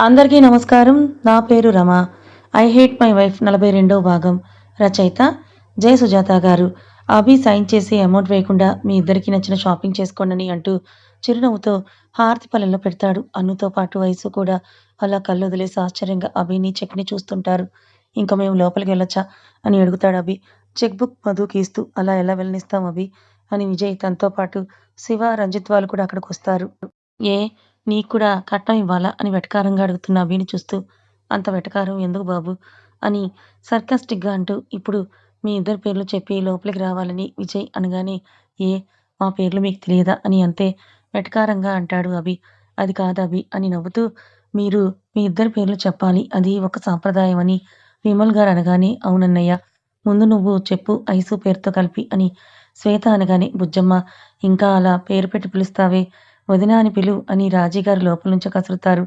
అందరికీ నమస్కారం. నా పేరు Rama. I hate my wife నలభై రెండవ భాగం. రచయిత జయ సుజాత గారు. అభి సైన్ చేసి అమౌంట్ వేయకుండా మీ ఇద్దరికి నచ్చిన షాపింగ్ చేసుకోండి అంటూ చిరునవ్వుతో హారతి పల్లెల్లో పెడతాడు. అన్నుతో పాటు వయసు కూడా అలా కళ్ళు వదిలేసి ఆశ్చర్యంగా అభిని చెక్ని చూస్తుంటారు. ఇంకా మేము లోపలికి వెళ్ళొచ్చా? అని అడుగుతాడు అభి. చెక్ బుక్ మధుకి ఇస్తూ అలా ఎలా వెళ్ళనిస్తాం అభి? అని విజయ్ తనతో పాటు శివ రంజిత్ వాళ్ళు కూడా అక్కడికి వస్తారు. ఏ నీకు కూడా కట్నం ఇవ్వాలా అని వెటకారంగా అడుగుతున్న అభిని చూస్తూ అంత వెటకారం ఎందుకు బాబు? అని సర్కాస్టిక్గా అంటూ ఇప్పుడు మీ ఇద్దరి పేర్లు చెప్పి లోపలికి రావాలని విజయ్ అనగానే ఏ మా పేర్లు మీకు తెలియదా అని అంతే వెటకారంగా అంటాడు అభి. అది కాదు అభి అని నవ్వుతూ మీరు మీ ఇద్దరి పేర్లు చెప్పాలి అది ఒక సాంప్రదాయం అని విమల్ గారు అనగానే అవునన్నయ్య ముందు నువ్వు చెప్పు ఐసు పేరుతో కలిపి అని శ్వేత అనగానే బుజ్జమ్మ ఇంకా అలా పేరు పెట్టి పిలుస్తావే వదినా అని పిలు అని రాజీగారు లోపల నుంచి కసురుతారు.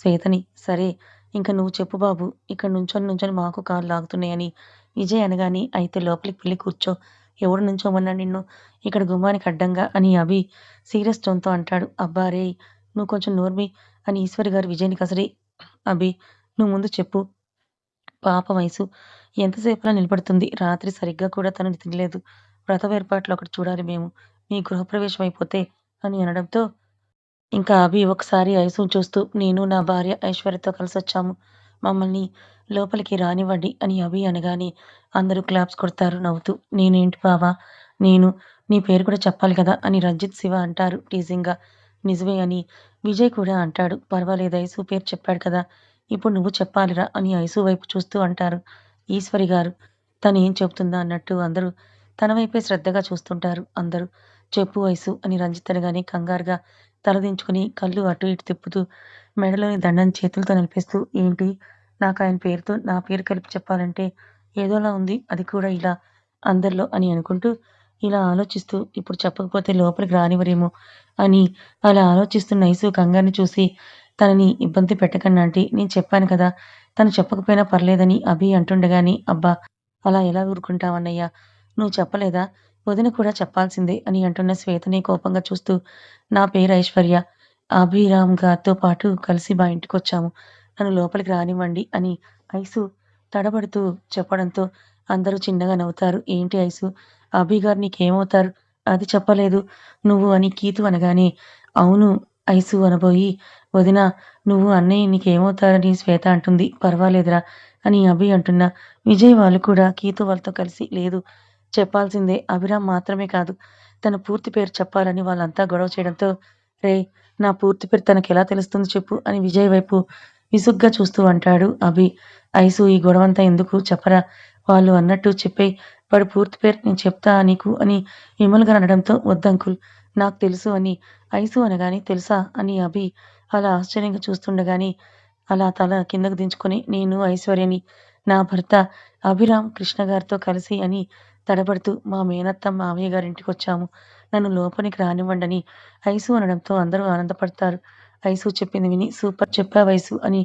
శ్వేతని సరే ఇంకా నువ్వు చెప్పు బాబు ఇక్కడ నుంచొని నుంచొని మాకు కాళ్ళు లాగుతున్నాయని. విజయ్ అనగాని అయితే లోపలికి వెళ్ళి కూర్చో ఎవడు నుంచోమన్నా నిన్ను? ఇక్కడ గుమ్మానికి అడ్డంగా అని అభి సీరియస్ టోన్తో అంటాడు. అబ్బా రే నువ్వు కొంచెం నోర్మి అని ఈశ్వరి గారు విజయ్ని కసరి. అభి నువ్వు ముందు చెప్పు. పాప వయసు ఎంతసేపులా నిలబడుతుంది? రాత్రి సరిగ్గా కూడా తను తినలేదు. వ్రతం ఏర్పాట్లు ఒకటి చూడాలి మేము. మీ గృహప్రవేశం అయిపోతే అని అనడంతో ఇంకా అభి ఒకసారి ఐసు చూస్తూ నేను నా భార్య ఐశ్వర్యతో కలిసి వచ్చాము మమ్మల్ని లోపలికి రానివ్వండి అని అభి అనగానే అందరూ క్లాప్స్ కొడతారు నవ్వుతూ నేనేంటి బావా? నేను నీ పేరు కూడా చెప్పాలి కదా అని రంజిత్ శివ అంటారు టీజింగ్గా నిజమే అని విజయ్ కూడా అంటాడు. పర్వాలేదు ఐసు పేరు చెప్పాడు కదా ఇప్పుడు నువ్వు చెప్పాలిరా అని ఐసు వైపు చూస్తూ అంటారు ఈశ్వరి గారు. తను ఏం చెబుతుందా అన్నట్టు అందరూ తన వైపే శ్రద్ధగా చూస్తుంటారు అందరూ. చెప్పు వయసు అని రంజిత్ అనగానే కంగారుగా తలదించుకుని కళ్ళు అటు ఇటు తిప్పుతూ మెడలోని దండని చేతులతో నిలిపేస్తూ ఏంటి? నాకు ఆయన పేరుతో నా పేరు కలిపి చెప్పాలంటే ఏదోలా ఉంది. అది కూడా ఇలా అందరిలో అని అనుకుంటూ ఇలా ఆలోచిస్తూ ఇప్పుడు చెప్పకపోతే లోపలికి రానివ్వరేమో అని అలా ఆలోచిస్తున్న ఐసు కంగారుని చూసి తనని ఇబ్బంది పెట్టకండి అంటే నేను చెప్పాను కదా తను చెప్పకపోయినా పర్లేదని అభి అంటుండగాని అబ్బా అలా ఎలా ఊరుకుంటావన్నయ్యా? నువ్వు చెప్పలేదా? వదిన కూడా చెప్పాల్సిందే అని అంటున్న శ్వేతని కోపంగా చూస్తూ నా పేరు ఐశ్వర్య అభిరామ్ గారితో పాటు కలిసి మా ఇంటికి వచ్చాము. నన్ను లోపలికి రానివ్వండి అని ఐసు తడబడుతూ చెప్పడంతో అందరూ చిన్నగా నవ్వుతారు. ఏంటి ఐసు? అభి గారు నీకేమవుతారు? అది చెప్పలేదు. నువ్వు అని కీతు అనగానే అవును ఐసు అనబోయి వదిన నువ్వు అన్నయ్య నీకేమవుతారని శ్వేత అంటుంది. పర్వాలేదురా అని అభి అంటున్నా. విజయ్ వాళ్ళు కూడా కీతు వాళ్ళతో కలిసి లేదు చెప్పాల్సిందే. అభిరామ్ మాత్రమే కాదు తన పూర్తి పేరు చెప్పాలని వాళ్ళంతా గొడవ చేయడంతో రే నా పూర్తి పేరు తనకి ఎలా తెలుస్తుంది చెప్పు అని విజయ్ వైపు విసుగ్గా చూస్తూ అంటాడు అభి. ఐసు ఈ గొడవంతా ఎందుకు? చెప్పరా? వాళ్ళు అన్నట్టు చెప్పే వాడు పూర్తి పేరు నేను చెప్తా నీకు అని విమల్ గారు అనడంతో వద్దంకుల్ నాకు తెలుసు అని. ఐసు అనగాని తెలుసా అని అభి అలా ఆశ్చర్యంగా చూస్తుండగాని అలా తల కిందకు దించుకొని నేను ఐశ్వర్యని నా భర్త అభిరామ్ కృష్ణ గారితో కలిసి అని తడబడుతూ మా మేనత్త మామయ్య గారింటికి వచ్చాము నన్ను లోపలికి రానివ్వండని ఐసు అనడంతో అందరూ ఆనందపడతారు. ఐసు చెప్పింది విని సూపర్ చెప్పా వయసు అని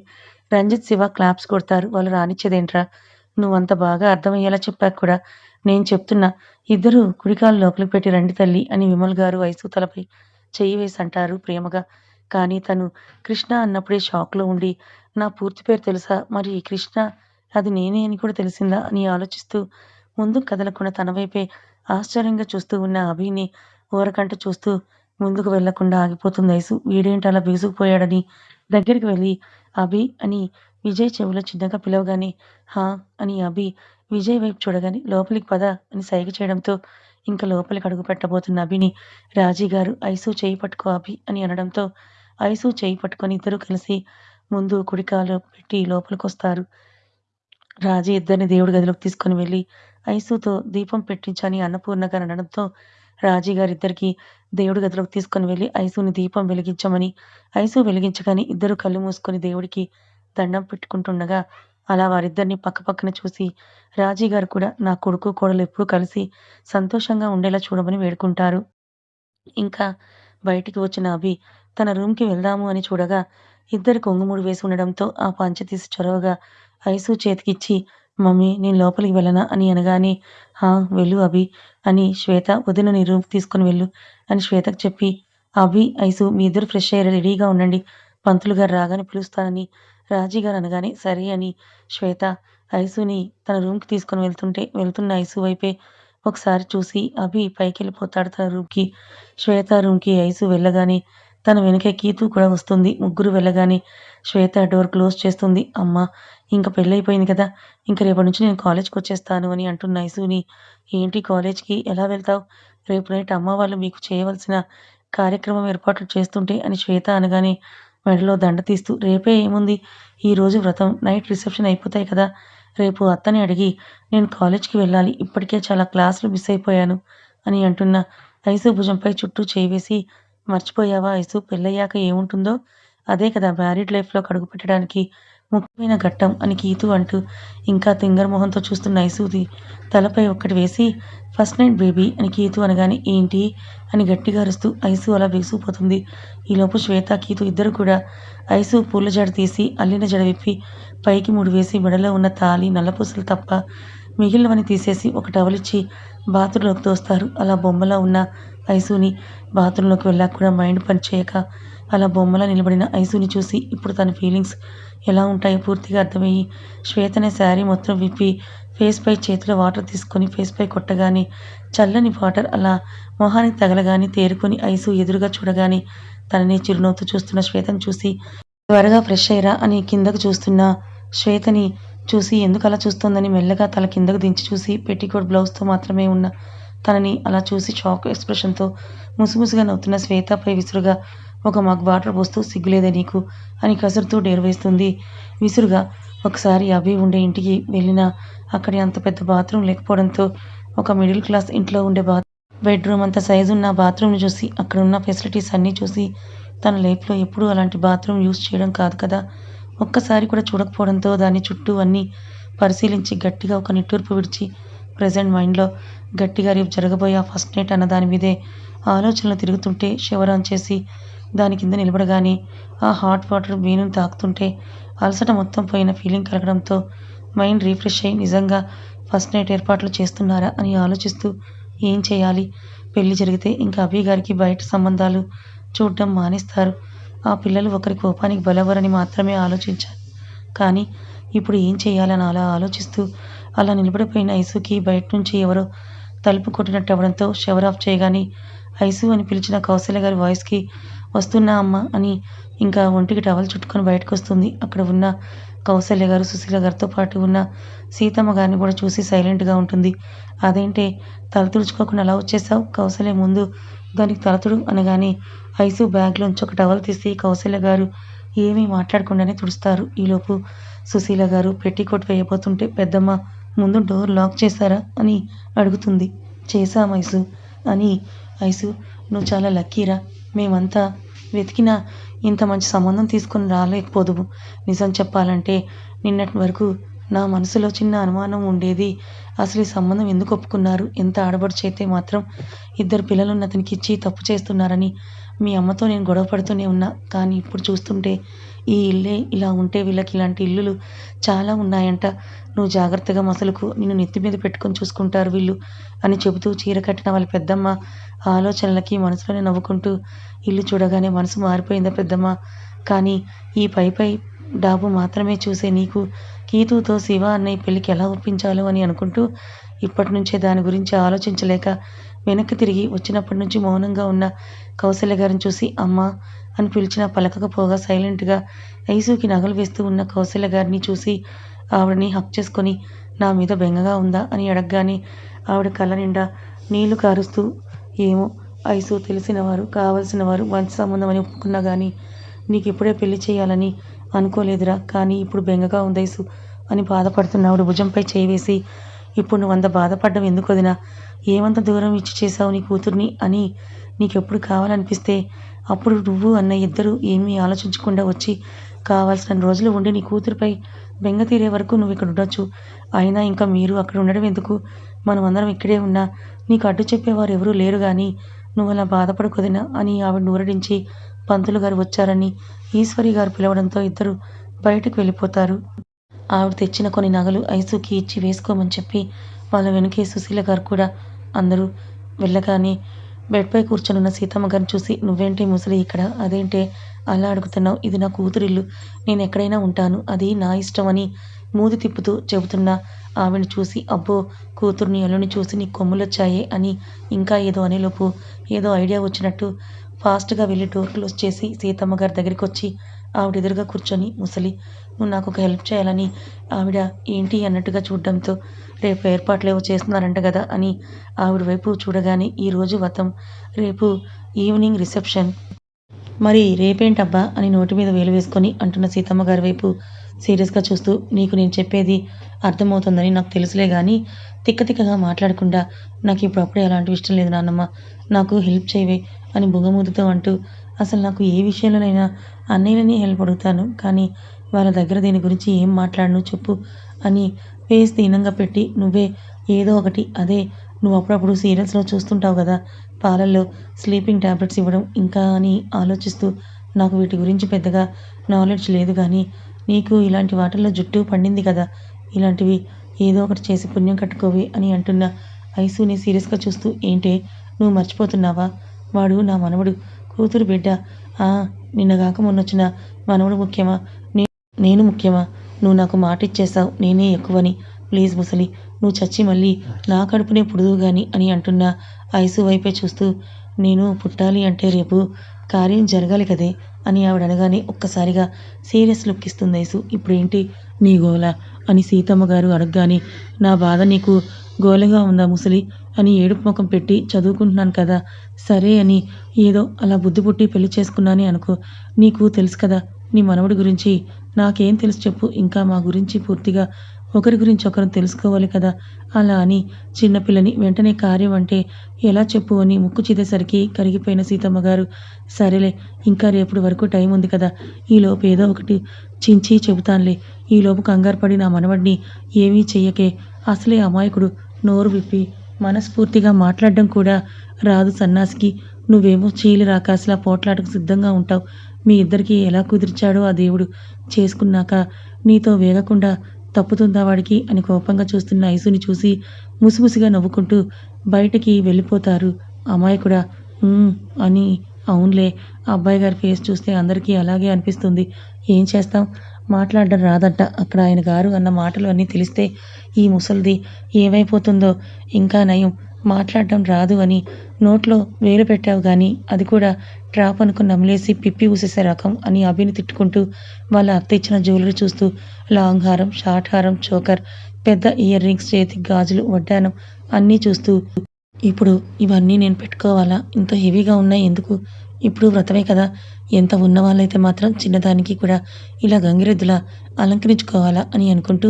రంజిత్ శివ క్లాప్స్ కొడతారు. వాళ్ళు రానిచ్చేదేంట్రా? నువ్వంత బాగా అర్థమయ్యేలా చెప్పాక కూడా. నేను చెప్తున్నా ఇద్దరు కుడికాలు లోపలికి పెట్టి రండి తల్లి అని విమల్ గారు వయసు తలపై చెయ్యి వేసి అంటారు ప్రేమగా. కానీ తను కృష్ణ అన్నప్పుడే షాక్లో ఉండి నా పూర్తి పేరు తెలుసా? మరి కృష్ణ అది నేనే అని కూడా తెలిసిందా? అని ఆలోచిస్తూ ముందుకు కదలకుండా తన వైపే ఆశ్చర్యంగా చూస్తూ ఉన్న అభిని ఊరకంట చూస్తూ ముందుకు వెళ్ళకుండా ఆగిపోతుంది. ఐసు వీడేంటి అలా బీసుకుపోయాడని దగ్గరికి వెళ్ళి అభి అని విజయ్ చెవిలో చిన్నగా పిలవగానే హా అని అభి విజయ్ వైపు చూడగానే లోపలికి పద అని సైగ చేయడంతో ఇంకా లోపలికి అడుగు పెట్టబోతున్న అభిని రాజీ గారు ఐసు చేయి పట్టుకో అభి అని అనడంతో ఐసు చేయి పట్టుకొని ఇద్దరు కలిసి ముందు కుడికాలు పెట్టి లోపలికి వస్తారు రాజీ ఇద్దరిని దేవుడి గదిలోకి తీసుకొని వెళ్ళి ఐసుతో దీపం పెట్టించని అన్నపూర్ణ గారు అనడంతో రాజీ గారిద్దరికి దేవుడి గదిలోకి తీసుకొని వెళ్ళి ఐసుని దీపం వెలిగించమని ఐసు వెలిగించగానే ఇద్దరు కళ్ళు మూసుకొని దేవుడికి దండం పెట్టుకుంటుండగా అలా వారిద్దరిని పక్కపక్కన చూసి రాజీ గారు కూడా నా కొడుకు కోడలు ఎప్పుడూ కలిసి సంతోషంగా ఉండేలా చూడమని వేడుకుంటారు. ఇంకా బయటికి వచ్చిన అభి తన రూమ్కి వెళ్దాము అని చూడగా ఇద్దరు కొంగుముడి వేసి ఉండడంతో ఆ పంచ తీసి చొరవగా ఐసు చేతికిచ్చి మమ్మీ నేను లోపలికి వెళ్ళనా? అని అనగానే హా వెళ్ళు అభి అని శ్వేత వదిన నీ రూమ్కి తీసుకొని వెళ్ళు అని శ్వేతకు చెప్పి అభి ఐసు మీ ఇద్దరు ఫ్రెష్ అయ్యారు? రెడీగా ఉండండి. పంతులు గారు రాగానే పిలుస్తానని రాజీ గారు అనగానే సరే అని శ్వేత ఐసుని తన రూమ్కి తీసుకొని వెళ్తుంటే వెళ్తున్న ఐసు వైపే ఒకసారి చూసి అభి పైకి వెళ్ళిపోతాడు తన రూమ్కి. శ్వేత రూమ్కి ఐసు వెళ్ళగానే తన వెనుక కీతు కూడా వస్తుంది. ముగ్గురు వెళ్ళగానే శ్వేత డోర్ క్లోజ్ చేస్తుంది. అమ్మ ఇంకా పెళ్ళైపోయింది కదా. ఇంక రేపటి నుంచి నేను కాలేజ్కి వచ్చేస్తాను అని అంటున్న ఐసూని ఏంటి కాలేజ్కి? ఎలా వెళ్తావు? రేపు నైట్ అమ్మ వాళ్ళు మీకు చేయవలసిన కార్యక్రమం ఏర్పాట్లు చేస్తుంటే అని శ్వేత అనగానే మెడలో దండ తీస్తూ రేపే ఏముంది? ఈరోజు వ్రతం నైట్ రిసెప్షన్ అయిపోతాయి కదా. రేపు అత్తని అడిగి నేను కాలేజ్కి వెళ్ళాలి. ఇప్పటికే చాలా క్లాసులు మిస్ అయిపోయాను అని అంటున్న ఐసు భుజంపై చుట్టూ చేవేసి మర్చిపోయావా ఐసు? పెళ్ళయ్యాక ఏముంటుందో? అదే కదా మ్యారీడ్ లైఫ్లో కడుగు పెట్టడానికి ముఖ్యమైన ఘట్టం అని కీతు అంటూ ఇంకా తింగర్ మొహంతో చూస్తున్న ఐసూది తలపై ఒక్కటి వేసి ఫస్ట్ నైట్ బేబీ అని కీతు అనగానే ఏంటి? అని గట్టిగా అరుస్తూ ఐసు అలా వేసుకుపోతుంది ఈలోపు శ్వేత కీతు ఇద్దరు కూడా ఐసు పూల జడ తీసి అల్లిన జడ విప్పి పైకి ముడి వేసి మెడలో ఉన్న తాళి నల్లపూసలు తప్ప మిగిలినవని తీసేసి ఒక టవలిచ్చి బాత్రూంలోకి తోస్తారు. అలా బొమ్మలా ఉన్న ఐసుని బాత్రూంలోకి వెళ్ళాక కూడా మైండ్ పనిచేయక అలా బొమ్మలా నిలబడిన ఐసుని చూసి ఇప్పుడు తన ఫీలింగ్స్ ఎలా ఉంటాయో పూర్తిగా అర్థమయ్యి శ్వేతనే శారీ మొత్తం విప్పి ఫేస్ పై చేతిలో వాటర్ తీసుకొని ఫేస్ పై కొట్టగానే చల్లని వాటర్ అలా మొహానికి తగలగానే తేరుకొని ఐసు ఎదురుగా చూడగానే తనని చిరునవ్వుతూ చూస్తున్న శ్వేతను చూసి త్వరగా ఫ్రెష్ అయ్యరా అని కిందకు చూస్తున్న శ్వేతని చూసి ఎందుకు అలా చూస్తోందని మెల్లగా తల కిందకు దించి చూసి పెట్టికోట్ బ్లౌజ్తో మాత్రమే ఉన్న తనని అలా చూసి షాక్ ఎక్స్ప్రెషన్తో ముసుముసుగా నవ్వుతున్న శ్వేతపై విసురుగా ఒక మగ్ వాటర్ పోస్తూ సిగ్గులేదే నీకు? అని కసురుతూ డేరు వేస్తుంది. విసురుగా ఒకసారి అభి ఉండే ఇంటికి వెళ్ళినా అక్కడి అంత పెద్ద బాత్రూమ్ లేకపోవడంతో ఒక మిడిల్ క్లాస్ ఇంట్లో ఉండే బాత్ బెడ్రూమ్ అంత సైజు ఉన్న బాత్రూమ్ని చూసి అక్కడ ఉన్న ఫెసిలిటీస్ అన్నీ చూసి తన లైఫ్లో ఎప్పుడూ అలాంటి బాత్రూమ్ యూస్ చేయడం కాదు కదా? ఒక్కసారి కూడా చూడకపోవడంతో దాని చుట్టూ అన్నీ పరిశీలించి గట్టిగా ఒక నిట్టూర్పు విడిచి ప్రజెంట్ మైండ్లో గట్టిగా రేపు జరగబోయే ఆ ఫస్ట్ నైట్ అన్న దాని మీదే ఆలోచనలు తిరుగుతుంటే షివరాన్ చేసి దాని కింద నిలబడగానే ఆ హాట్ వాటర్ బీనును తాకుతుంటే అలసట మొత్తం పోయిన ఫీలింగ్ కలగడంతో మైండ్ రీఫ్రెష్ అయ్యి నిజంగా ఫస్ట్ నైట్ ఏర్పాట్లు చేస్తున్నారా అని ఆలోచిస్తూ ఏం చేయాలి? పెళ్ళి జరిగితే ఇంకా అభి గారికి బయట సంబంధాలు చూడడం మానేస్తారు. ఆ పిల్లలు ఒకరి కోపానికి బలవరని మాత్రమే ఆలోచించారు. కానీ ఇప్పుడు ఏం చేయాలని అలా ఆలోచిస్తూ అలా నిలబడిపోయిన ఐసుకి బయట నుంచి ఎవరో తలుపు కొట్టినట్టు అవ్వడంతో షవర్ ఆఫ్ చేయగానే ఐసు అని పిలిచిన కౌశల్య గారి వాయిస్కి వస్తున్నా అమ్మ అని ఇంకా ఒంటికి టవల్ చుట్టుకొని బయటకు వస్తుంది అక్కడ ఉన్న కౌశల్య గారు సుశీల గారితో పాటు ఉన్న సీతమ్మ గారిని కూడా చూసి సైలెంట్గా ఉంటుంది. అదేంటే తల తుడుచుకోకుండా అలా వచ్చేసావు? కౌశల్య ముందు దానికి తలతుడు అనగానే ఐసు బ్యాగ్లోంచి ఒక టవల్ తీసి కౌశల్య గారు ఏమీ మాట్లాడకుండానే తుడుస్తారు. ఈలోపు సుశీల గారు పెట్టికోట్ వేయబోతుంటే పెద్దమ్మ ముందు డోర్ లాక్ చేశారా? అని అడుగుతుంది. చేశాం ఐసు అని ఐసు నువ్వు చాలా లక్కీరా. మేమంతా వెతికినా ఇంత మంచి సంబంధం తీసుకొని రాలేకపోదుము నిజం చెప్పాలంటే నిన్నటి వరకు నా మనసులో చిన్న అనుమానం ఉండేది. అసలు ఈ సంబంధం ఎందుకు ఒప్పుకున్నారు? ఎంత ఆడబడుచు అయితే మాత్రం ఇద్దరు పిల్లలను అతనికి ఇచ్చి తప్పు చేస్తున్నారని మీ అమ్మతో నేను గొడవ పడుతూనే ఉన్నా. కానీ ఇప్పుడు చూస్తుంటే ఈ ఇల్లే ఇలా ఉంటే వీళ్ళకి ఇలాంటి ఇల్లులు చాలా ఉన్నాయంట. నువ్వు జాగ్రత్తగా మసలుకు నిన్ను నెత్తి మీద పెట్టుకొని చూసుకుంటారు వీళ్ళు అని చెబుతూ చీర కట్టిన వాళ్ళ పెద్దమ్మ ఆలోచనలకి మనసులోనే నవ్వుకుంటూ ఇల్లు చూడగానే మనసు మారిపోయిందా పెద్దమ్మ? కానీ ఈ పై పై డాబు మాత్రమే చూసే నీకు కీతుతో శివ అన్నయ్య పెళ్ళికి ఎలా ఒప్పించాలో అని అనుకుంటూ ఇప్పటి నుంచే దాని గురించి ఆలోచించలేక వెనక్కి తిరిగి వచ్చినప్పటి నుంచి మౌనంగా ఉన్న కౌశల్య గారిని చూసి అమ్మ అని పిలిచిన పలకకపోగా సైలెంట్గా ఐసుకి నగలు వేస్తూ ఉన్న కౌశల్య గారిని చూసి ఆవిడని హక్ చేసుకొని నా మీద బెంగగా ఉందా అని అడగగానే ఆవిడ కళ్ళ నిండా నీళ్ళు కారుస్తూ ఏమో ఐసు తెలిసినవారు కావలసిన వారు మంచి సంబంధం అని ఒప్పుకున్నా కానీ నీకు ఇప్పుడే పెళ్ళి చేయాలని అనుకోలేదురా కానీ ఇప్పుడు బెంగగా ఉంది అని బాధపడుతున్నావుడు భుజంపై చేయి వేసి ఇప్పుడు నువ్వు అంత బాధపడ్డం ఎందుకు వదినా? ఏమంత దూరం ఇచ్చి చేసావు నీ కూతుర్ని అని నీకెప్పుడు కావాలనిపిస్తే అప్పుడు నువ్వు అన్న ఇద్దరు ఏమీ ఆలోచించకుండా వచ్చి కావాల్సిన రోజులు ఉండి నీ కూతురుపై బెంగ తీరే వరకు నువ్వు ఇక్కడ ఉండొచ్చు అయినా ఇంకా మీరు అక్కడ ఉండడం ఎందుకు? మనం అందరం ఇక్కడే ఉన్నా. నీకు అడ్డు చెప్పేవారు ఎవరూ లేరు కానీ నువ్వు అలా బాధపడకొదినా అని ఆవిడ నూరడించి పంతులు గారు వచ్చారని ఈశ్వరి గారు పిలవడంతో ఇద్దరు బయటకు వెళ్ళిపోతారు. ఆవిడ తెచ్చిన కొన్ని నగలు ఐసుకి ఇచ్చి వేసుకోమని చెప్పి వాళ్ళ వెనుకే సుశీల గారు కూడా అందరూ వెళ్ళగానే బెడ్పై కూర్చొనున్న సీతమ్మ గారిని చూసి నువ్వేంటి ముసలి ఇక్కడ? అదేంటే అలా అడుగుతున్నావు? ఇది నా కూతురిల్లు. నేను ఎక్కడైనా ఉంటాను. అది నా ఇష్టం అని మూది తిప్పుతూ చెబుతున్న ఆవిడని చూసి అబ్బో కూతుర్ని అల్లుని చూసి నీ కొమ్ములొచ్చాయే అని ఇంకా ఏదో అనేలోపు ఏదో ఐడియా వచ్చినట్టు ఫాస్ట్గా వెళ్ళి డోర్ క్లోజ్ చేసి సీతమ్మ గారి దగ్గరికి వచ్చి ఆవిడ ఎదురుగా కూర్చొని ముసలి నువ్వు నాకు ఒక హెల్ప్ చేయాలని ఆవిడ ఏంటి అన్నట్టుగా చూడడంతో రేపు ఏర్పాట్లు ఏవో చేస్తున్నారంట కదా అని ఆవిడ వైపు చూడగానే ఈరోజు వ్రతం రేపు ఈవినింగ్ రిసెప్షన్. మరి రేపేంటబ్బా అని నోటి మీద వేలు వేసుకొని అంటున్న సీతమ్మ గారి వైపు సీరియస్గా చూస్తూ నీకు నేను చెప్పేది అర్థమవుతుందని నాకు తెలుసులే కానీ తిక్కతిక్కగా మాట్లాడకుండా నాకు ఇప్పుడు అప్పుడే అలాంటివి ఇష్టం లేదు నాన్నమ్మ. నాకు హెల్ప్ చేయవే అని బుగమూదుతో అంటూ అసలు నాకు ఏ విషయంలోనైనా అన్నయ్యలని హెల్ప్ అడుగుతాను కానీ వాళ్ళ దగ్గర దీని గురించి ఏం మాట్లాడను చెప్పు అని ఫేస్ దీనంగా పెట్టి నువ్వే ఏదో ఒకటి అదే నువ్వు అప్పుడప్పుడు సీరియల్స్లో చూస్తుంటావు కదా పాలల్లో స్లీపింగ్ ట్యాబ్లెట్స్ ఇవ్వడం ఇంకా అని ఆలోచిస్తూ నాకు వీటి గురించి పెద్దగా నాలెడ్జ్ లేదు కానీ నీకు ఇలాంటి వాటిల్లో జుట్టు పండింది కదా ఇలాంటివి ఏదో ఒకటి చేసి పుణ్యం కట్టుకోవి అని అంటున్న ఐసుని సీరియస్గా చూస్తూ ఏంటే నువ్వు మర్చిపోతున్నావా? వాడు నా మనవడు కూతురు బిడ్డ. ఆ నిన్నగాక మొన్నొచ్చిన మనవడు ముఖ్యమా? నేను ముఖ్యమా? నువ్వు నాకు మాట ఇచ్చేసావు నేనే ఎక్కువని. ప్లీజ్ ముసలి నువ్వు చచ్చి మళ్ళీ నా కడుపునే పుడుదువు గాని అని అంటున్న ఐసు వైపే చూస్తూ నేను పుట్టాలి అంటే రేపు కార్యం జరగాలి కదే అని ఆవిడ అనగానే ఒక్కసారిగా సీరియస్ లుక్ ఇస్తుంది ఐసు. ఇప్పుడేంటి నీ గోల అని సీతమ్మ గారు అడగగానే నా బాధ నీకు గోలగా ఉందా ముసలి అని ఏడుపు ముఖం పెట్టి చదువుకుంటున్నాను కదా సరే అని ఏదో అలా బుద్ధి పుట్టి పెళ్ళి చేసుకున్నానే అనుకో నీకు తెలుసు కదా నీ మనవడి గురించి నాకేం తెలుసు చెప్పు. ఇంకా మా గురించి పూర్తిగా ఒకరి గురించి ఒకరు తెలుసుకోవాలి కదా. అలా అని చిన్నపిల్లని వెంటనే కార్యం అంటే ఎలా చెప్పు అని ముక్కు చీదేసరికి కరిగిపోయిన సీతమ్మ గారు సరేలే ఇంకా రేపటి వరకు టైం ఉంది కదా. ఈలోపు ఏదో ఒకటి చించి చెబుతానులే. ఈలోపు కంగారు పడి నా మనవడిని ఏమీ చెయ్యకే. అసలే అమాయకుడు. నోరు విప్పి మనస్ఫూర్తిగా మాట్లాడడం కూడా రాదు సన్నాసికి. నువ్వేమో చీలి రాకాసిలా పోట్లాటకు సిద్ధంగా ఉంటావు. మీ ఇద్దరికి ఎలా కుదిర్చాడో ఆ దేవుడు చేసుకున్నాక నీతో వేగకుండా తప్పుతుందా వాడికి అని కోపంగా చూస్తున్న ఐసుని చూసి ముసిముసిగా నవ్వుకుంటూ బయటికి వెళ్ళిపోతారు. అమాయకుడా అని అవునులే అబ్బాయి గారి ఫేస్ చూస్తే అందరికీ అలాగే అనిపిస్తుంది. ఏం చేస్తాం? మాట్లాడడం రాదట. అక్కడ ఆయన గారు అన్న మాటలు అన్నీ తెలిస్తే ఈ ముసలిది ఏమైపోతుందో ఇంకా నయం. మాట్లాడడం రాదు అని నోట్లో వేలు పెట్టావు కానీ అది కూడా ట్రాప్ అనుకుని నమిలేసి పిప్పి ఊసేసే రకం అని అభిని తిట్టుకుంటూ వాళ్ళ అత్త ఇచ్చిన జ్యువెలరీ చూస్తూ లాంగ్ హారం షార్ట్ హారం చోకర్ పెద్ద ఇయర్ రింగ్స్ చేతి గాజులు వడ్డానం అన్నీ చూస్తూ ఇప్పుడు ఇవన్నీ నేను పెట్టుకోవాలా? ఇంత హెవీగా ఉన్నాయి ఎందుకు? ఇప్పుడు వ్రతమే కదా. ఎంత ఉన్న వాళ్ళైతే మాత్రం చిన్నదానికి కూడా ఇలా గంగిరెద్దులా అలంకరించుకోవాలా? అని అనుకుంటూ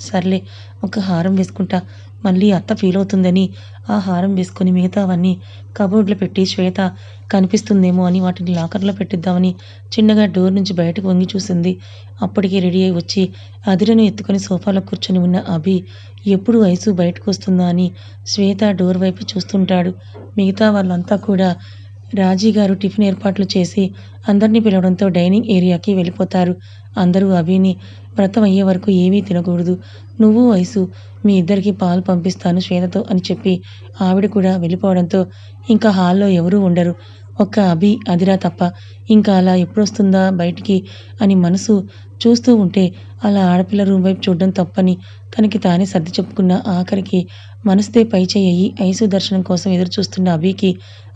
సర్లే ఒక హారం వేసుకుంటా. మళ్ళీ అత్త ఫీల్ అవుతుందని ఆ హారం వేసుకొని మిగతావన్నీ కబోర్డ్లో పెట్టి శ్వేత కనిపిస్తుందేమో అని వాటిని లాకర్లో పెట్టిద్దామని చిన్నగా డోర్ నుంచి బయటకు వంగి చూసింది. అప్పటికి రెడీ అయి వచ్చి అదిరను ఎత్తుకొని సోఫాలో కూర్చొని ఉన్న అభి ఎప్పుడు ఐసు బయటకు వస్తుందా? అని శ్వేత డోర్ వైపు చూస్తుంటాడు. మిగతా వాళ్ళంతా కూడా రాజీ గారు టిఫిన్ ఏర్పాట్లు చేసి అందరినీ పిలవడంతో డైనింగ్ ఏరియాకి వెళ్ళిపోతారు. అందరూ అభిని వ్రతం అయ్యే వరకు ఏమీ తినకూడదు. నువ్వు వయసు మీ ఇద్దరికి పాలు పంపిస్తాను శ్వేతతో అని చెప్పి ఆవిడ కూడా వెళ్ళిపోవడంతో ఇంకా హాల్లో ఎవరూ ఉండరు. ఒక్క అభి అదిరా తప్ప ఇంకా అలా ఎప్పుడొస్తుందా బయటికి అని మనసు చూస్తూ ఉంటే అలా ఆడపిల్ల రూమ్ వైపు చూడడం తప్పని తనకి తానే సర్ది చెప్పుకున్న ఆఖరికి మనసుదే పై అయ్యి ఐసు దర్శనం కోసం ఎదురు చూస్తున్న అభికి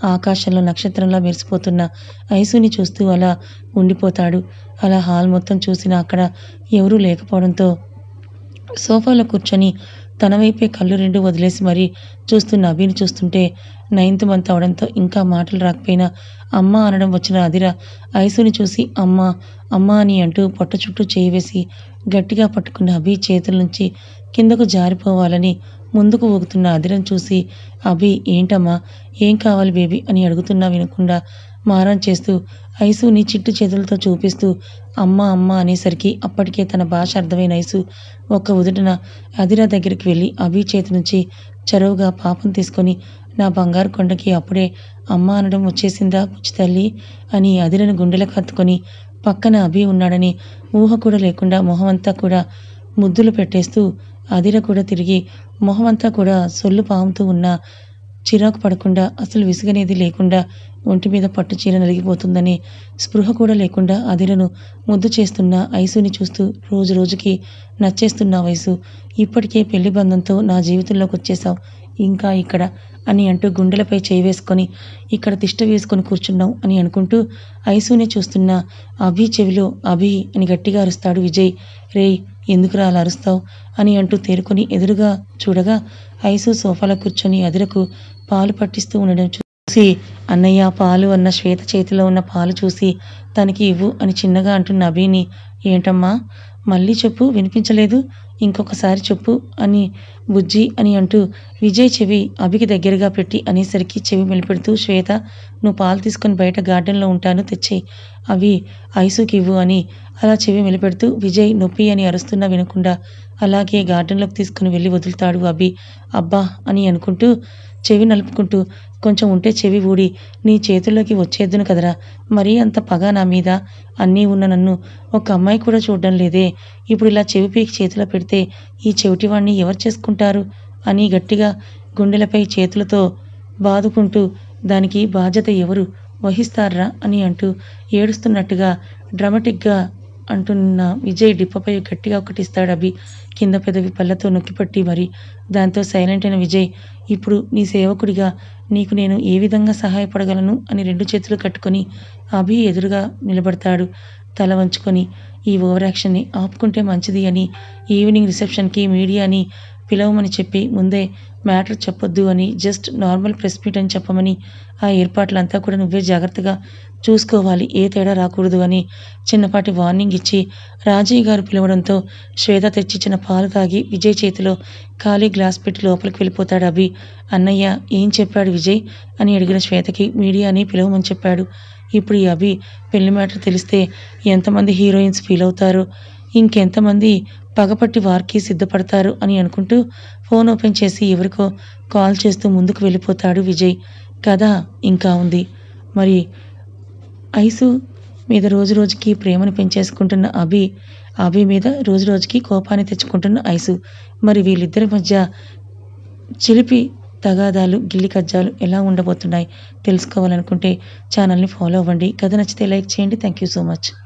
ఆకాశంలో నక్షత్రంలా మెరిసిపోతున్న ఐసుని చూస్తూ అలా ఉండిపోతాడు. అలా హాల్ మొత్తం చూసినా అక్కడ ఎవరూ లేకపోవడంతో సోఫాలో కూర్చొని తన వైపే కళ్ళు రెండు వదిలేసి మరీ చూస్తున్న అభిని చూస్తుంటే నైన్త్ మంత్ అవడంతో ఇంకా మాటలు రాకపోయినా అమ్మ అనడం వచ్చిన అదిర ఐసుని చూసి అమ్మ అమ్మ అని అంటూ పొట్ట చుట్టూ చేయి వేసి గట్టిగా పట్టుకున్న అభి చేతుల నుంచి కిందకు జారిపోవాలని ముందుకు ఊగుతున్న అదిరం చూసి అభి ఏంటమ్మా? ఏం కావాలి బేబీ? అని అడుగుతున్నా వినకుండా మారం చేస్తూ ఐసుని చిట్టు చేతులతో చూపిస్తూ అమ్మ అమ్మ అనేసరికి అప్పటికే తన భాష అర్థమైన ఐసు ఒక్క ఉదుటన అదిర దగ్గరికి వెళ్ళి అభి చేతి నుంచి చరువుగా పాపం తీసుకొని నా బంగారు కొండకి అప్పుడే అమ్మ అనడం వచ్చేసిందా పుచ్చి తల్లి అని అదిరను గుండెలకు హత్తుకొని పక్కన అభి ఉన్నాడని ఊహ కూడా లేకుండా మొహమంతా కూడా ముద్దులు పెట్టేస్తూ అదిర కూడా తిరిగి మొహమంతా కూడా సొల్లు పాముతూ ఉన్న చిరాకు పడకుండా అసలు విసుగనేది లేకుండా ఒంటి మీద పట్టు చీర నలిగిపోతుందని స్పృహ కూడా లేకుండా అదిలను ముద్దు చేస్తున్న ఐసుని చూస్తూ రోజు రోజుకి నచ్చేస్తున్న వయసు. ఇప్పటికే పెళ్ళి బంధంతో నా జీవితంలోకి వచ్చేసావు ఇంకా ఇక్కడ అని అంటూ గుండెలపై చేయి వేసుకొని ఇక్కడ తిష్ట వేసుకొని కూర్చున్నాం అని అనుకుంటూ ఐసునే చూస్తున్న అభి చెవిలో అభి అని గట్టిగా అరుస్తాడు విజయ్. రేయ్ ఎందుకురా అలా అరుస్తావు? అని అంటూ తేరుకొని ఎదురుగా చూడగా ఐసు సోఫాలో కూర్చొని అదిరకు పాలు పట్టిస్తూ ఉండడం చూసి అన్నయ్య పాలు అన్న శ్వేత చేతిలో ఉన్న పాలు చూసి తనకి ఇవ్వు అని చిన్నగా అంటున్న అభిని ఏంటమ్మా మళ్ళీ చెప్పు వినిపించలేదు. ఇంకొకసారి చెప్పు అని బుజ్జి అని అంటూ విజయ్ చెవి అభికి దగ్గరగా పెట్టి అనేసరికి చెవి మెలిపెడుతూ శ్వేత నువ్వు పాలు తీసుకొని బయట గార్డెన్లో ఉంటాను తెచ్చి అవి ఐసుకి ఇవ్వు అని అలా చెవి మెలిపెడుతూ విజయ్ నొప్పి అని అరుస్తున్నా వినకుండా అలాగే గార్డెన్లోకి తీసుకుని వెళ్ళి వదులుతాడు అభి. అబ్బా అని అనుకుంటూ చెవి నలుపుకుంటూ కొంచెం ఉంటే చెవి ఊడి నీ చేతుల్లోకి వచ్చేద్దును కదరా. మరీ అంత పగ నా మీద. అన్నీ ఉన్న నన్ను ఒక అమ్మాయి కూడా చూడడం లేదే. ఇప్పుడు ఇలా చెవి పీకి చేతిలో పెడితే ఈ చెవిటివాణ్ణి ఎవరు చేసుకుంటారు? అని గట్టిగా గుండెలపై చేతులతో బాదుకుంటూ దానికి బాధ్యత ఎవరు వహిస్తారా అని అంటూ ఏడుస్తున్నట్టుగా డ్రమటిక్గా అంటున్న విజయ్ డిప్పపై గట్టిగా ఒకటిస్తాడు అభి. కింద పెదవి పళ్ళతో నొక్కిపట్టి మరి. దాంతో సైలెంట్ అయిన విజయ్ ఇప్పుడు నీ సేవకుడిగా నీకు నేను ఏ విధంగా సహాయపడగలను? అని రెండు చేతులు కట్టుకొని అభి ఎదురుగా నిలబడతాడు. తల వంచుకొని ఈ ఓవర్ యాక్షన్ని ఆపుకుంటే మంచిది అని ఈవినింగ్ రిసెప్షన్కి మీడియాని పిలవమని చెప్పి ముందే మ్యాటర్ చెప్పొద్దు అని జస్ట్ నార్మల్ ప్రెస్ మీట్ అని చెప్పమని ఆ ఏర్పాట్లంతా కూడా నువ్వే జాగ్రత్తగా చూసుకోవాలి. ఏ తేడా రాకూడదు అని చిన్నపాటి వార్నింగ్ ఇచ్చి రాజయ్య గారు పిలవడంతో శ్వేత తెచ్చిచ్చిన పాలు తాగి విజయ్ చేతిలో ఖాళీ గ్లాస్ పెట్టి లోపలికి వెళ్ళిపోతాడు అభి. అన్నయ్య ఏం చెప్పాడు విజయ్? అని అడిగిన శ్వేతకి మీడియాని పిలవమని చెప్పాడు. ఇప్పుడు ఈ అభి పెళ్ళి మ్యాటర్ తెలిస్తే ఎంతమంది హీరోయిన్స్ ఫీల్ అవుతారు? ఇంకెంతమంది పగపట్టి వార్కి సిద్ధపడతారు అని అనుకుంటూ ఫోన్ ఓపెన్ చేసి ఎవరికో కాల్ చేస్తూ ముందుకు వెళ్ళిపోతాడు విజయ్. కథ ఇంకా ఉంది. మరి ఐసు మీద రోజు రోజుకి ప్రేమను పెంచేసుకుంటున్న అభి అభి మీద రోజు రోజుకి కోపాన్ని తెచ్చుకుంటున్న ఐసు. మరి వీళ్ళిద్దరి మధ్య చిలిపి తగాదాలు గిల్లి కజ్జాలు ఎలా ఉండబోతున్నాయి తెలుసుకోవాలనుకుంటే ఛానల్ని ఫాలో అవ్వండి. కథ నచ్చితే లైక్ చేయండి. Thank you so much.